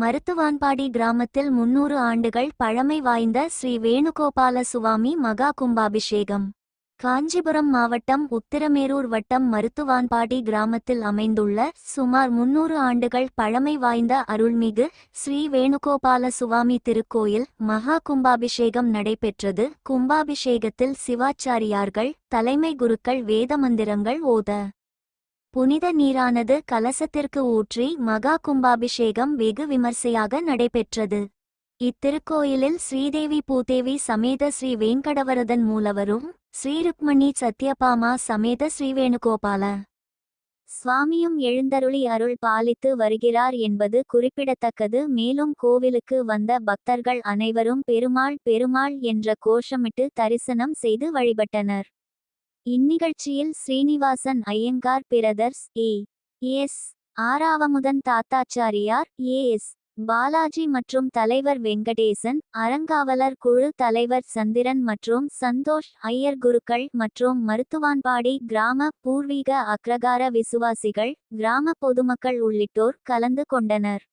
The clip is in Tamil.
மருத்துவான்பாடி கிராமத்தில் முன்னூறு ஆண்டுகள் பழமை வாய்ந்த ஸ்ரீ வேணுகோபால சுவாமி மகா கும்பாபிஷேகம். காஞ்சிபுரம் மாவட்டம் உத்திரமேரூர் வட்டம் மருத்துவான்பாடி கிராமத்தில் அமைந்துள்ள சுமார் முன்னூறு ஆண்டுகள் பழமை வாய்ந்த அருள்மிகு ஸ்ரீ வேணுகோபால சுவாமி திருக்கோயில் மகா கும்பாபிஷேகம் நடைபெற்றது. கும்பாபிஷேகத்தில் சிவாச்சாரியார்கள் தலைமை குருக்கள் வேத மந்திரங்கள் ஓத புனித நீரானது கலசத்திற்கு ஊற்றி மகா கும்பாபிஷேகம் வெகு விமர்சையாக நடைபெற்றது. இத்திருக்கோயிலில் ஸ்ரீதேவி பூதேவி சமேத ஸ்ரீ வேங்கடவரதன் மூலவரும் ஸ்ரீருக்மணி சத்யபாமா சமேத ஸ்ரீவேணுகோபால சுவாமியும் எழுந்தருளி அருள் பாலித்து வருகிறார் என்பது குறிப்பிடத்தக்கது. மேலும் கோவிலுக்கு வந்த பக்தர்கள் அனைவரும் பெருமாள் பெருமாள் என்ற கோஷமிட்டு தரிசனம் செய்து வழிபட்டனர். இந்நிகழ்ச்சியில் Srinivasan Iyengar brothers A. S. Aravamudhan Thathachariar A. S. Balaji மற்றும் தலைவர் வெங்கடேசன் அறங்காவலர் குழு தலைவர் சந்திரன் மற்றும் சந்தோஷ் ஐயர் குருக்கள் மற்றும் மருத்துவான்பாடி கிராம பூர்வீக அக்ரகார விசுவாசிகள் கிராம பொதுமக்கள் உள்ளிட்டோர் கலந்து கொண்டனர்.